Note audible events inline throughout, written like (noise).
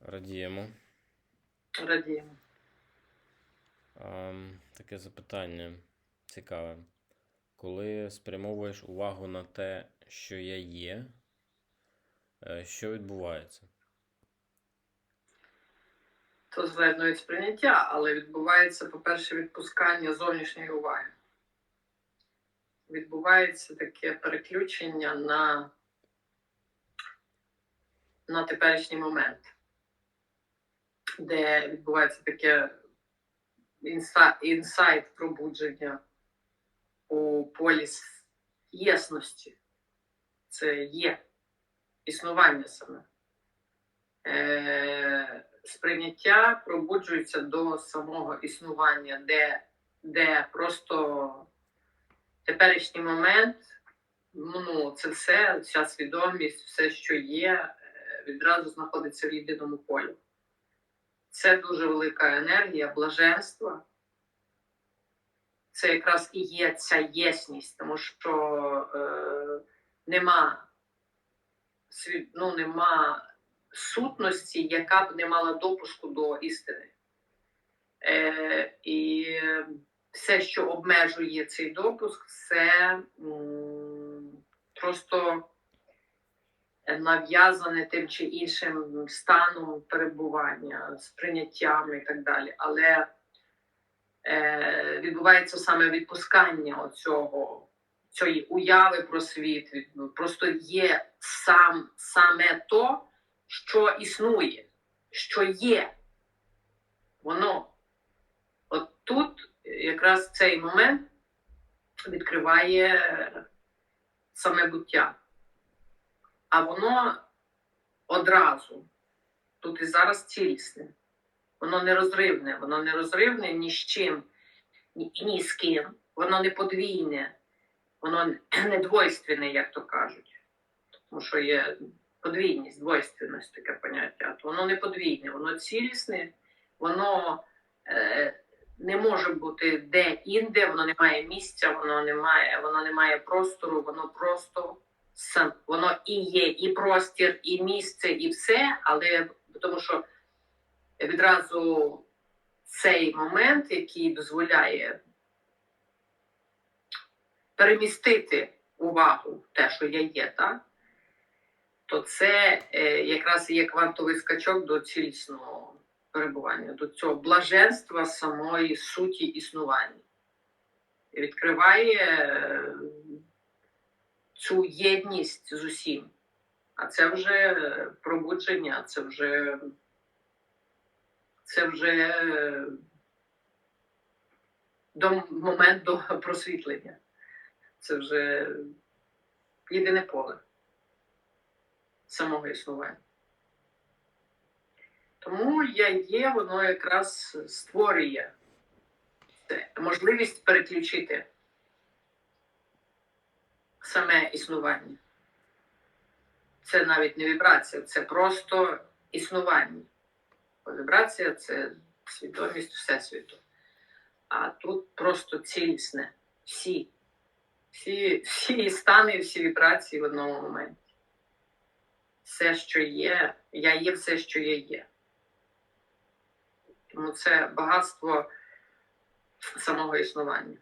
Радіємо. Радіємо. Ам, таке запитання цікаве. Коли спрямовуєш увагу на те, що я є, е, що відбувається? То від сприйняття, але відбувається, по-перше, відпускання зовнішньої уваги. Відбувається таке переключення на, на теперішній момент, де відбувається таке інсайт пробудження у полі єсності. Це є існування саме. Е, сприйняття пробуджується до самого існування, де, де просто теперішній момент, ну, це все, вся свідомість, все, що є, е, відразу знаходиться в єдиному полі. Це дуже велика енергія, блаженства. Це якраз і є ця єсність, тому що е, нема, ну, нема сутності, яка б не мала допуску до істини. Е, і все, що обмежує цей допуск, це м, просто нав'язане тим чи іншим станом перебування, сприйняттям і так далі. Але е, відбувається саме відпускання оцього, цієї уяви про світ. Просто є сам, саме то, що існує, що є. Воно. От тут якраз цей момент відкриває е, саме буття. А воно одразу, тут і зараз цілісне. Воно нерозривне, воно нерозривне ні з чим, ні, ні з ким. Воно не подвійне, воно не двойственне, як то кажуть. Тому що є подвійність, двойственність таке поняття. То воно не подвійне, воно цілісне, воно е, не може бути де-інде, воно не має місця, воно не має, воно не має простору, воно просто сам, воно і є, і простір, і місце, і все, але тому що відразу цей момент, який дозволяє перемістити увагу те, що я є, так? то це е, якраз є квантовий скачок до цілісного перебування, до цього блаженства самої суті існування. Відкриває е, цю єдність з усім. А це вже пробудження, це вже, це вже е, до момент до (laughs) просвітлення. Це вже єдине поле самого існування. Тому я є, воно якраз створює можливість переключити саме існування. Це навіть не вібрація, це просто існування. Бо Вібрація це свідомість Всесвіту. А тут просто цілісне. Всі. Всі, всі стани, всі вібрації в одному моменті все, що є, я є все, що я є. Тому це багатство самого існування.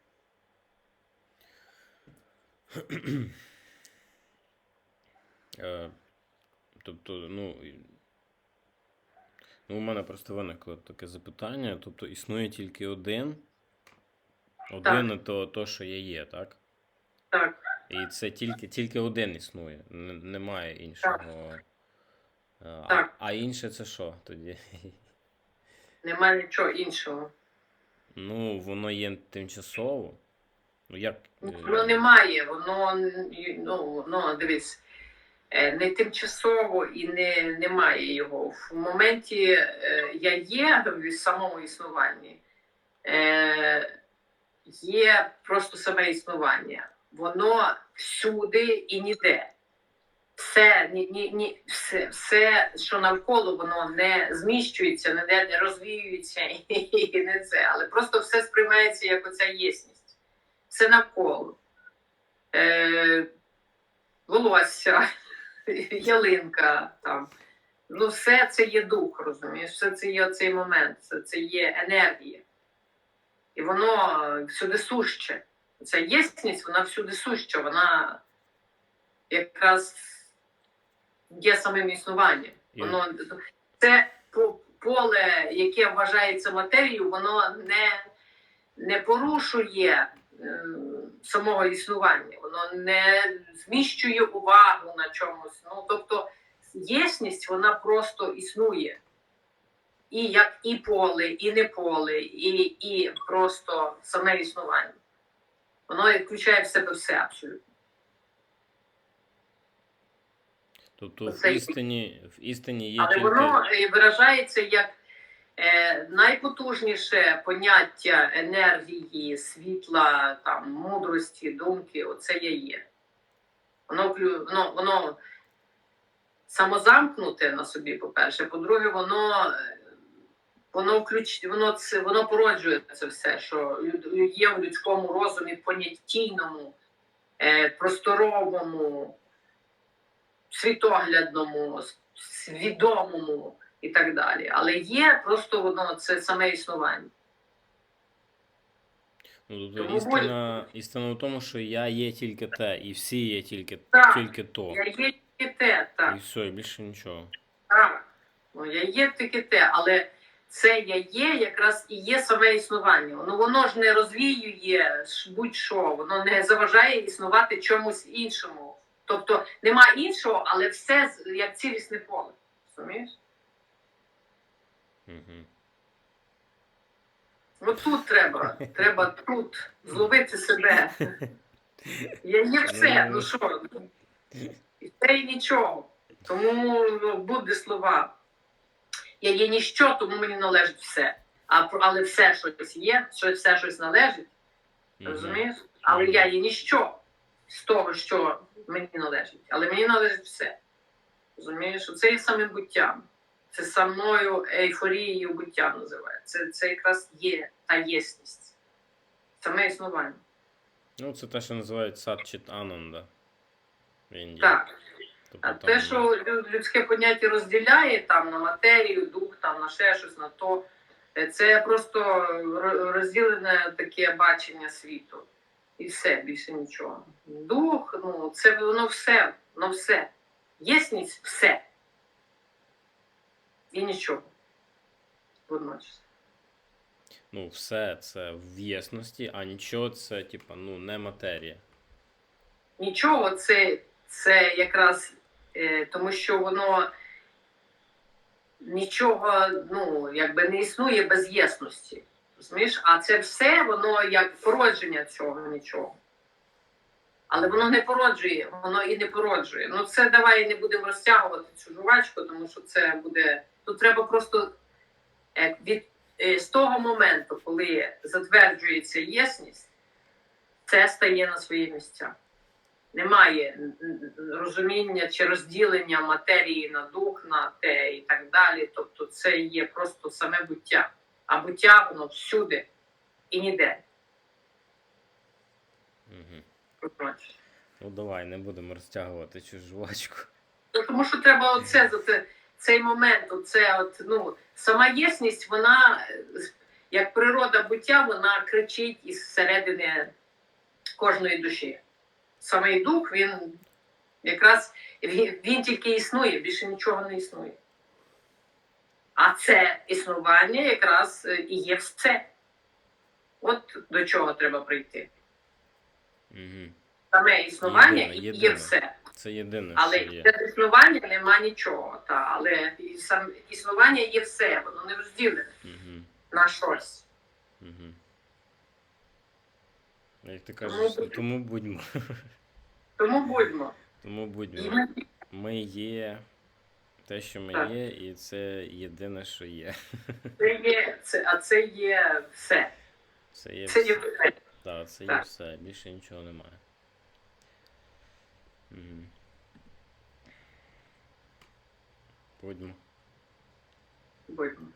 Е, тобто, ну, ну, у мене просто виникло таке запитання. Тобто існує тільки один. Один то, то, що я є, так? Так, І це тільки, тільки один існує, немає іншого. Е, А, а інше це що тоді? немає нічого іншого. Ну, воно є тимчасово. Ну, як. е, Воно немає, воно ну, воно дивись, е, не тимчасово і не, немає його. В моменті е, я є в самому існуванні, є просто саме існування. Воно всюди і ніде. Все, ні, ні, ні, все, все, що навколо, воно не зміщується, ніде не розвіюється (laughs) і не це. Але просто все сприймається як оця єсність. Все навколо. Е, волосся, (laughs) ялинка, там, Ну, все це є дух, розумієш? Все це є цей момент, все це є енергія. І воно всюди суще. Ця єсність, вона всюди суща, вона якраз є самим існуванням. Воно це поле, яке вважається матерією, воно не, не порушує самого існування, воно не зміщує увагу на чомусь. Ну, тобто єсність вона просто існує. І як і поле, і не поле, і, і просто саме існування. Воно включає в себе все абсолютно. Тобто в істині, в істині є Але тільки. воно е, виражається як е, найпотужніше поняття енергії, світла, там, мудрості, думки. Оце я є. Воно, воно, воно самозамкнуте на собі, по-перше. По-друге, воно, е, воно, включ, воно, це, воно породжує це все, що є в людському розумі поняттійному, е, просторовому, світоглядному, свідомому і так далі. Але є просто воно це саме існування. Ну, тобто істина, істина в тому, що я є тільки те, і всі є тільки, Так, тільки то. Я є тільки те, так. І все, і більше нічого. Так, ну, я є тільки те, але це я є якраз і є саме існування. Ну воно ж не розвіює будь-що, воно не заважає існувати чомусь іншому. Тобто нема іншого, але все як цілісне поле. Розумієш? Угу. Ну тут треба, треба тут зловити себе. Я є все, ну що? І це і нічого. Тому ну, буде слова. Я є ніщо, тому мені належить все. А, але все щось є, що все щось належить, розумієш? Але я є ніщо з того, що мені належить. Але мені належить все. Розумієш? Це є самим буттям. Це самою ейфорією буття називається. Це, це якраз є та єсність. Саме існування. Ну, це те, що називають садчит ананда. В Індії. Так. Тобто А там, те, що людське поняття розділяє там на матерію, дух, там на ще щось, на то, е, це просто розділене таке бачення світу. І все, більше нічого. Дух, ну, це воно все, воно все. Єсність все. І нічого. Водночас. Ну, все це в єсності, а нічого це, типа, ну, не матерія. Нічого, це, це якраз е, тому, що воно нічого ну, якби не існує без єсності. Розумієш? А це все воно як породження цього нічого. Але воно не породжує, воно і не породжує. Ну це давай не будемо розтягувати цю жувачку, тому що це буде. Тут треба просто е, від е, з того моменту, коли затверджується єсність, це стає на свої місця немає розуміння чи розділення матерії на дух, на те і так далі. Тобто це є просто саме буття. А буття воно всюди і ніде. Угу. Ну, давай, не будемо розтягувати цю жвачку. Ну, Тому що треба оце за це, цей момент, оце от, ну, сама єсність, вона, як природа буття, вона кричить із середини кожної душі. Самий дух, він якраз він, він тільки існує, більше нічого не існує. А це існування якраз е, і є все. От до чого треба прийти. Угу. Саме існування Єдине, і є все. Це єдине, Але що є. без існування нема нічого. Та, але і сам існування є все, воно не розділене Угу. на щось. Угу. Як ти кажеш, Тому- тому будьмо. Тому будьмо. Тому будьмо. ми, є те, що ми Так. є, і це єдине, що є. це є, це, а це є все. Це є Це є все. все. Так, це є все. Більше нічого немає. Угу. Будьмо. Будьмо.